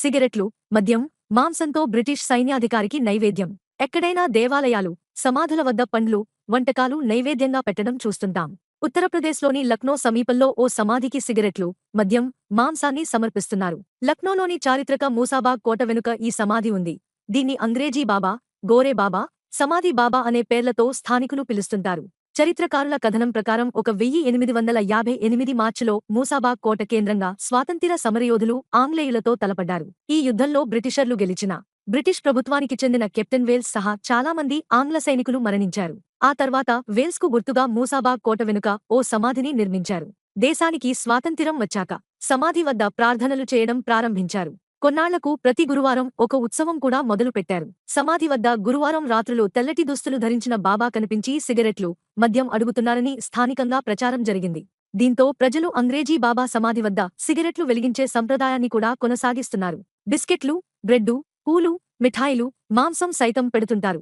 సిగరెట్లు మద్యం మాంసంతో బ్రిటిష్ సైన్యాధికారికి నైవేద్యం. ఎక్కడైనా దేవాలయాలు సమాధుల వద్ద పండ్లు వంటకాలు నైవేద్యంగా పెట్టడం చూస్తుంటాం. ఉత్తరప్రదేశ్లోని లక్నో సమీపంలో ఓ సమాధికి సిగరెట్లు మద్యం మాంసాన్ని సమర్పిస్తున్నారు. లక్నోలోని చారిత్రక మూసాబాగ్ కోట వెనుక ఈ సమాధి ఉంది. దీన్ని అంగ్రేజీ బాబా గోరే బాబా సమాధి బాబా అనే పేర్లతో స్థానికులు పిలుస్తుంటారు. చరిత్రకారుల కథనం ప్రకారం ఒక వెయ్యి ఎనిమిది వందల యాభై ఎనిమిది మార్చిలో మూసాబాగ్ కోట కేంద్రంగా స్వాతంత్ర్య సమరయోధులు ఆంగ్లేయులతో తలపడ్డారు. ఈ యుద్ధంలో బ్రిటిషర్లు గెలిచిన బ్రిటిష్ ప్రభుత్వానికి చెందిన కెప్టెన్ వేల్స్ సహా చాలామంది ఆంగ్ల సైనికులు మరణించారు. ఆ తర్వాత వేల్స్కు గుర్తుగా మూసాబాగ్ కోట వెనుక ఓ సమాధిని నిర్మించారు. దేశానికి స్వాతంత్ర్యం వచ్చాక సమాధి వద్ద ప్రార్థనలు చేయడం ప్రారంభించారు. కొన్నాళ్ళకు ప్రతి గురువారం ఒక ఉత్సవం కూడా మొదలుపెట్టారు. సమాధి వద్ద గురువారం రాత్రులు తెల్లటి దుస్తులు ధరించిన బాబా కనిపించి సిగరెట్లు మద్యం అడుగుతున్నారని స్థానికంగా ప్రచారం జరిగింది. దీంతో ప్రజలు అంగ్రేజీ బాబా సమాధి వద్ద సిగరెట్లు వెలిగించే సంప్రదాయాన్ని కూడా కొనసాగిస్తున్నారు. బిస్కెట్లు బ్రెడ్డు పూలు మిఠాయిలు మాంసం సైతం పెడుతుంటారు.